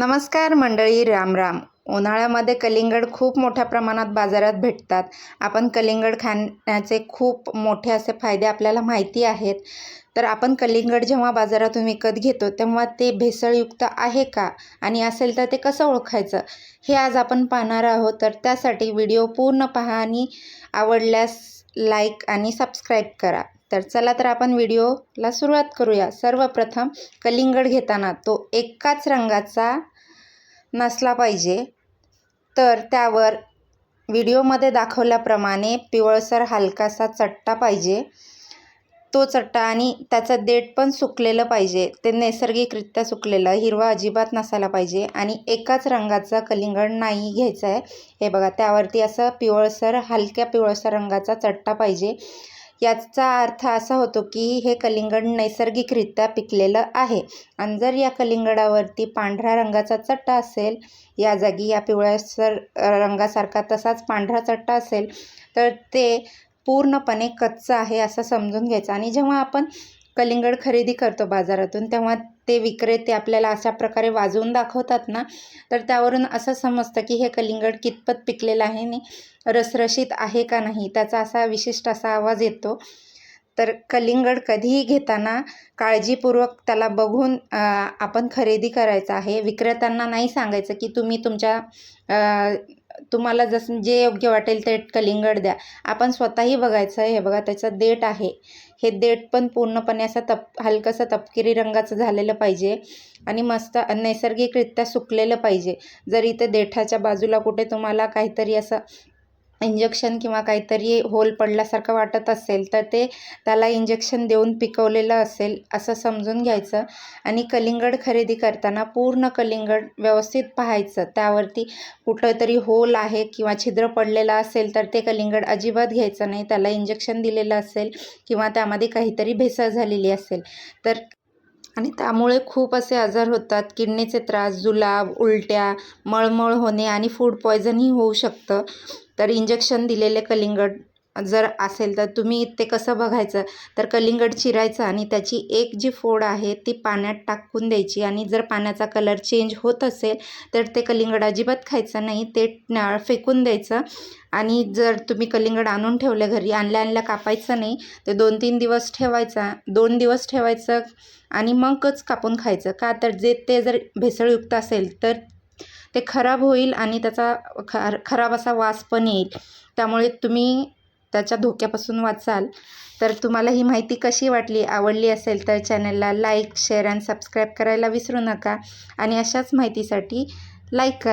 नमस्कार मंडळी राम राम. उन्हाळ्यामध्ये कलिंगड खूप मोठ्या प्रमाणात बाजारात भेटतात. आपण कलिंगड खाण्याचे खूप मोठे असे फायदे आपल्याला माहिती आहेत. तर आपण कलिंगड जेव्हा बाजारातून विकत घेतो तेव्हा ते भेसळयुक्त आहे का? आणि असेल तर ते कसं ओळखायचं? हे आज आपण पाहणार आहोत. तर त्यासाठी व्हिडिओ पूर्ण पहा आणि आवडल्यास लाईक आणि सबस्क्राईब करा. तर चला तर आपण व्हिडिओला सुरुवात करूया. सर्वप्रथम कलिंगड घेताना तो एकाच रंगाचा नसला पाहिजे. तर त्यावर व्हिडिओमध्ये दाखवल्याप्रमाणे पिवळसर हलकासा चट्टा पाहिजे. तो चट्टा आणि त्याचं देठ पण सुकलेलं पाहिजे. ते नैसर्गिकरित्या सुकलेलं हिरवा अजिबात नसायला पाहिजे आणि एकाच रंगाचा कलिंगड नाही घ्यायचं आहे. हे बघा त्यावरती असं पिवळसर हलक्या पिवळसर रंगाचा चट्टा पाहिजे. याचा अर्थ असा होतो की हे कलिंगड नैसर्गिकरित्या पिकलेलं आहे. आणि जर या कलिंगडावरती पांढऱ्या रंगाचा चट्टा असेल या जागी या पिवळ्यासर रंगासारखा तसाच पांढरा चट्टा असेल तर ते पूर्णपणे कच्चं आहे असं समजून घ्यायचं. आणि जेव्हा आपण कलिंगड खरेदी करतो बाजारातून तेव्हा ते विक्रेते आपल्याला अशा प्रकारे वाजवून दाखवतात ना तर त्यावरून असं समजतं की हे कलिंगड कितपत पिकलेलं आहे आणि रसरशीत आहे का नाही त्याचा असा विशिष्ट असा आवाज येतो. तर कलिंगड कधीही घेताना काळजीपूर्वक त्याला बघून आपण खरेदी करायचं आहे. विक्रेत्यांना नाही सांगायचं की तुम्ही तुमच्या तुम्हाला जसं जे योग्य वाटेल ते कलिंगड द्या. आपण स्वतःही बघायचं आहे हे बघा त्याचं देठ आहे. हे देठ पण पूर्णपणे असं तप हलकंसं तपकिरी रंगाचं झालेलं पाहिजे आणि मस्त नैसर्गिकरित्या सुकलेलं पाहिजे. जर इथे देठाच्या बाजूला कुठे तुम्हाला काहीतरी असं इंजेक्शन किंवा काहीतरी होल पडल्यासारखं वाटत असेल तर ते त्याला इंजेक्शन देऊन पिकवलेलं असेल असं समजून घ्यायचं. आणि कलिंगड खरेदी करताना पूर्ण कलिंगड व्यवस्थित पाहायचं. त्यावरती कुठं तरी होल आहे किंवा छिद्र पडलेलं असेल तर ते कलिंगड अजिबात घ्यायचं नाही. त्याला इंजेक्शन दिलेलं असेल किंवा त्यामध्ये काहीतरी भेसळ झालेली असेल. तर आणि त्यामुळे खूप असे आजार होतात. किडनीचे त्रास जुलाब उलट्या मळमळ होणे आणि फूड पॉयझनही होऊ शकतं. तर इंजेक्शन दिलेले कलिंगड जर असेल तर तुम्ही ते कसं बघायचं? तर कलिंगड चिरायचं आणि त्याची एक जी फोड आहे ती पाण्यात टाकून द्यायची आणि जर पाण्याचा कलर चेंज होत असेल तर ते कलिंगड अजिबात खायचं नाही. ते फेकून द्यायचं आणि जर तुम्ही कलिंगड आणून ठेवले घरी आणल्या आणल्या कापायचं नाही ते दोन तीन दिवस ठेवायचा दोन दिवस ठेवायचं आणि मगच कापून खायचं. का तर जे ते जर भेसळयुक्त असेल तर ते खराब होईल आणि त्याचा खर खराब असा वास पण येईल. त्यामुळे तुम्ही त्याच्या धोक्यापासून वाचाल. तर तुम्हाला ही माहिती कशी वाटली आवडली असेल तर चॅनलला लाईक शेअर अँड सबस्क्राईब करायला विसरू नका. आणि अशाच माहितीसाठी लाईक करा.